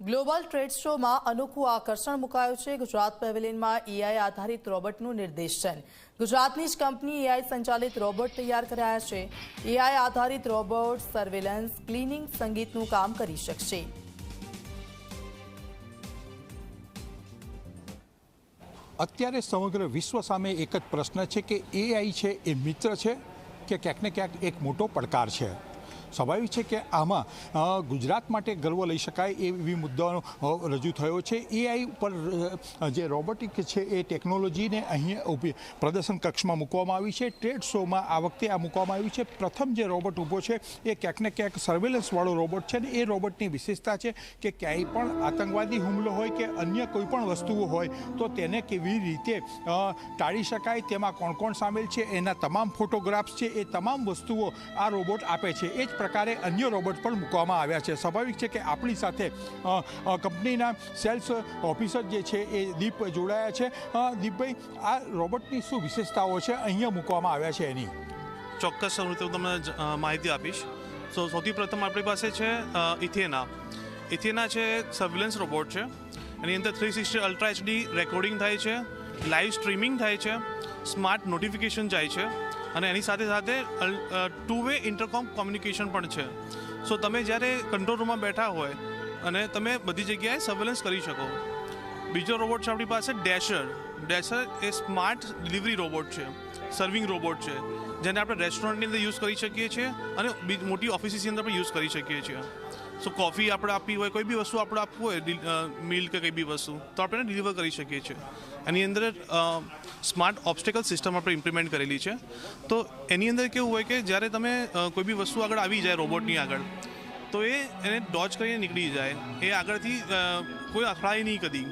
Global trade શોમાં અનોખું આકર્ષણ મુકાયું છે. ગુજરાત પેવેલિયનમાં એઆઈ આધારિત રોબોટનું નિર્દેશન ગુજરાતની જ કંપની એઆઈ સંચાલિત રોબોટ તૈયાર કરાયા છે. એઆઈ આધારિત રોબોટ સર્વેલન્સ, ક્લિનિંગ, સંગીતનું કામ કરી શકશે. અત્યારે સમગ્ર વિશ્વ સામે એક જ પ્રશ્ન છે કે એઆઈ છે એ મિત્ર છે કે ક્યાંક ને ક્યાંક એક મોટો પડકાર છે? સ્વાભાવિક છે કે આમાં ગુજરાત માટે ગર્વ લઈ શકાય એવી મુદ્દાનો રજૂ થયો છે. એઆઈ ઉપર જે રોબોટિક છે એ ટેકનોલોજીને અહીં ઊભી પ્રદર્શન કક્ષમાં મૂકવામાં આવી છે. ટ્રેડ શોમાં આ વખતે આ મૂકવામાં આવ્યું છે. પ્રથમ જે રોબોટ ઊભો છે એ ક્યાંક ને ક્યાંક સર્વેલન્સવાળો રોબોટ છે ને એ રોબોટની વિશેષતા છે કે ક્યાંય પણ આતંકવાદી હુમલો હોય કે અન્ય કોઈ પણ વસ્તુઓ હોય તો તેને કેવી રીતે ટાળી શકાય, તેમાં કોણ કોણ સામેલ છે, એના તમામ ફોટોગ્રાફ્સ છે, એ તમામ વસ્તુઓ આ રોબોટ આપે છે. એ જ પ્રકારે અન્ય રોબોટ પણ મૂકવામાં આવ્યા છે. સ્વાભાવિક છે કે આપણી સાથે કંપનીના સેલ્સ ઓફિસર જે છે એ દીપ જોડાયા છે. દીપભાઈ, આ રોબોટની શું વિશેષતાઓ છે? અહીંયા મૂકવામાં આવ્યા છે એની. ચોક્કસ હું તમને માહિતી આપીશ. તો સૌથી પ્રથમ આપણી પાસે છે ઇથેના. ઇથેના છે સર્વેલન્સ રોબોટ છે. એની અંદર three sixty ultra HD recording થાય છે. લાઈવ સ્ટ્રીમિંગ થાય છે. સ્માર્ટ નોટિફિકેશન જાય છે. અને એની સાથે સાથે ટુ વે ઇન્ટરકોમ કોમ્યુનિકેશન પણ છે. સો તમે જ્યારે કંટ્રોલ રૂમમાં બેઠા હોય અને તમે બધી જગ્યાએ સર્વેલન્સ કરી શકો. બીજો રોબોટ છે આપણી પાસે ડેશર. ડેશર એ સ્માર્ટ ડિલિવરી રોબોટ છે, સર્વિંગ રોબોટ છે, જેને આપણે રેસ્ટોરન્ટની અંદર યુઝ કરી શકીએ છીએ અને મોટી ઓફિસીસની અંદર પણ યુઝ કરી શકીએ છીએ. સો કોફી આપણે આપવી હોય, કોઈ બી વસ્તુ આપણે આપવું હોય મિલ્ક કે કંઈ બી વસ્તુ, તો આપણે ડિલિવર કરી શકીએ છીએ. એની અંદર સ્માર્ટ ઓબ્સ્ટેકલ સિસ્ટમ આપણે ઇમ્પ્લિમેન્ટ કરેલી છે. તો એની અંદર કેવું હોય કે જ્યારે તમે કોઈ બી વસ્તુ આગળ આવી જાય રોબોટની આગળ, તો એ એને ડોચ કરીને નીકળી જાય. એ આગળથી કોઈ અથડાય નહીં કદી.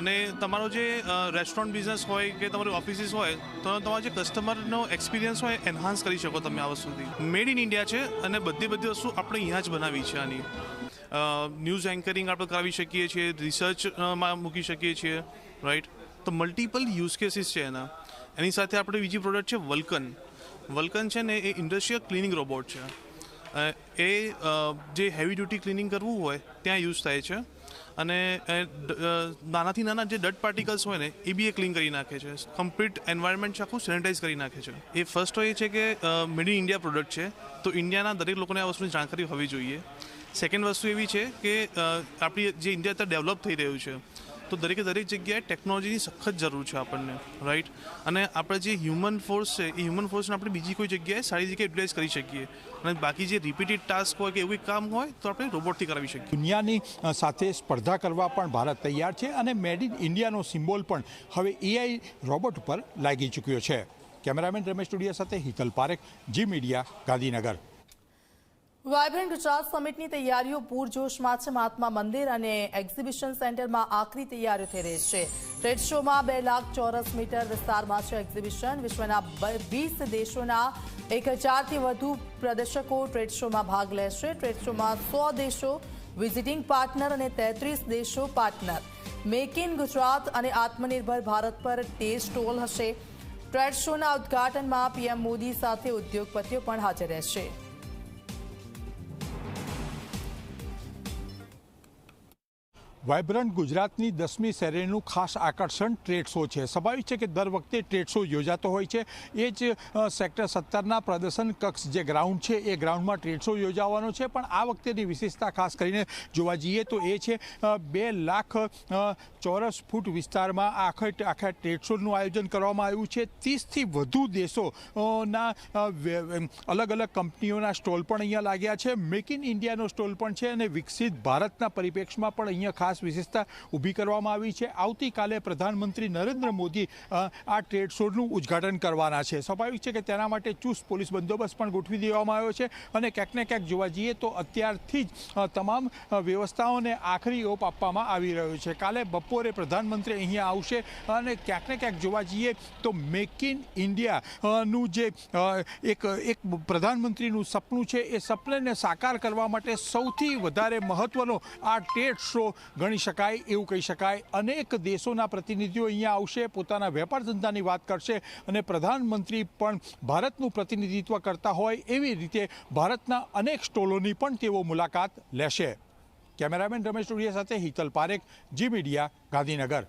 અને તમારો જે રેસ્ટોરન્ટ બિઝનેસ હોય કે તમારી ઓફિસીસ હોય, તો તમારો જે કસ્ટમરનો એક્સપિરિયન્સ હોય એન્હાન્સ કરી શકો તમે આ વસ્તુથી. મેડ ઇન ઇન્ડિયા છે અને બધી બધી વસ્તુ આપણે અહીંયા જ બનાવી છે આની. ન્યૂઝ એન્કરિંગ આપણે કરાવી શકીએ છીએ રિસર્ચમાં મૂકી શકીએ છીએ રાઈટ તો મલ્ટિપલ યુઝ કેસીસ છે એના. એની સાથે આપણે બીજી પ્રોડક્ટ છે વલ્કન વલ્કન છે ને એ ઇન્ડસ્ટ્રીયલ ક્લિનિંગ રોબોટ છે. એ જે હેવી ડ્યુટી ક્લિનિંગ કરવું હોય, ત્યાં યુઝ થાય છે. અને નાનાથી નાના જે ડટ પાર્ટિકલ્સ હોય ને, એ બી એ ક્લીન કરી નાખે છે. કમ્પ્લીટ એન્વાયરમેન્ટ આખું સેનિટાઈઝ કરી નાખે છે. એ ફર્સ્ટ તો એ છે કે મેડ ઇન ઇન્ડિયા પ્રોડક્ટ છે. તો ઇન્ડિયાના દરેક લોકોને આ વસ્તુની જાણકારી હોવી જોઈએ. સેકન્ડ વસ્તુ એવી છે કે આપણી જે ઇન્ડિયા અત્યારે ડેવલપ થઈ રહ્યું છે તો દરેકે દરેક જગ્યાએ ટેકનોલોજીની સખત જરૂર છે આપણને રાઈટ અને આપણે જે હ્યુમન ફોર્સ છે, એ હ્યુમન ફોર્સને આપણે બીજી કોઈ જગ્યાએ સારી જગ્યાએ યુટિલાઇઝ કરી શકીએ. અને બાકી જે રિપીટેડ ટાસ્ક હોય કે એવું કામ હોય, તો આપણે રોબોટથી કરાવી શકીએ. દુનિયાની સાથે સ્પર્ધા કરવા પણ ભારત તૈયાર છે અને મેડ ઇન ઇન્ડિયાનો સિમ્બોલ પણ હવે એઆઈ રોબોટ ઉપર લાગી ચૂક્યો છે. કેમેરામેન રમેશ ટુડિયા સાથે હિતલ પારેખ જી મીડિયા ગાંધીનગર. વાયબ્રન્ટ ગુજરાત સમિટની તૈયારીઓ પૂરજોશમાં છે. મહાત્મા મંદિર અને એક્ઝિબિશન સેન્ટરમાં આખરી તૈયારીઓ થઈ રહી છે. ટ્રેડ શોમાં બે લાખ ચોરસ મીટર વિસ્તારમાં છે એક્ઝિબિશન. વિશ્વના વીસ દેશોના એક હજારથી વધુ પ્રદર્શકો ટ્રેડ શોમાં ભાગ લેશે. ટ્રેડ શોમાં સો દેશો વિઝિટિંગ પાર્ટનર અને તેત્રીસ દેશો પાર્ટનર. મેક ઇન ગુજરાત અને આત્મનિર્ભર ભારત પર તેજ સ્ટોલ હશે. ટ્રેડ શોના ઉદ્ઘાટનમાં પીએમ મોદી સાથે ઉદ્યોગપતિઓ પણ હાજર રહેશે. વાઇબ્રન્ટ ગુજરાતની દસમી શેરીનું ખાસ આકર્ષણ ટ્રેડ શો છે. સ્વાભાવિક છે કે દર વખતે ટ્રેડ શો યોજાતો હોય છે. એ જ સેક્ટર સત્તરના પ્રદર્શન કક્ષ જે ગ્રાઉન્ડ છે, એ ગ્રાઉન્ડમાં ટ્રેડ શો યોજાવાનો છે. પણ આ વખતેની વિશેષતા ખાસ કરીને જોવા જઈએ તો એ છે બે લાખ ચોરસ ફૂટ વિસ્તારમાં આખા આખા ટ્રેડ શોનું આયોજન કરવામાં આવ્યું છે. ત્રીસથી વધુ દેશો ના વે- અલગ અલગ કંપનીઓના સ્ટોલ પણ અહીંયા લાગ્યા છે. મેક ઇન ઇન્ડિયાનો સ્ટોલ પણ છે અને વિકસિત ભારતના પરિપ્રેક્ષમાં પણ અહીંયા ખાસ વિશેષતા ઊભી કરવામાં આવી છે. આવતીકાલે પ્રધાનમંત્રી નરેન્દ્ર મોદી આ ટ્રેડ શોનું ઉદ્ઘાટન કરવાના છે. સ્વાભાવિક છે કે તેના માટે ચુસ્ત પોલીસ બંદોબસ્ત પણ ગોઠવી દેવામાં આવ્યો છે અને ક્યાંક ને ક્યાંક જોવા જઈએ તો અત્યારથી જ તમામ વ્યવસ્થાઓને આખરી ઓપ આપવામાં આવી રહ્યો છે. કાલે બપોરે પ્રધાનમંત્રી અહીંયા આવશે અને ક્યાંક ને ક્યાંક જોવા જઈએ તો મેક ઇન ઇન્ડિયા નું જે એક એક પ્રધાનમંત્રીનું સપનું છે એ સપનાને સાકાર કરવા માટે સૌથી વધારે મહત્ત્વનો આ ટેડ શો ગણી શકાય, એવું કહી શકાય. અનેક દેશોના પ્રતિનિધિઓ અહીંયા આવશે, પોતાના વેપાર ધંધાની વાત કરશે અને પ્રધાનમંત્રી પણ ભારતનું પ્રતિનિધિત્વ કરતા હોય એવી રીતે ભારતના અનેક સ્ટોલોની પણ તેઓ મુલાકાત લેશે. કેમેરામેન રમેશ ટુડિયા સાથે હિતલ પારેખ, જી મીડિયા, ગાંધીનગર.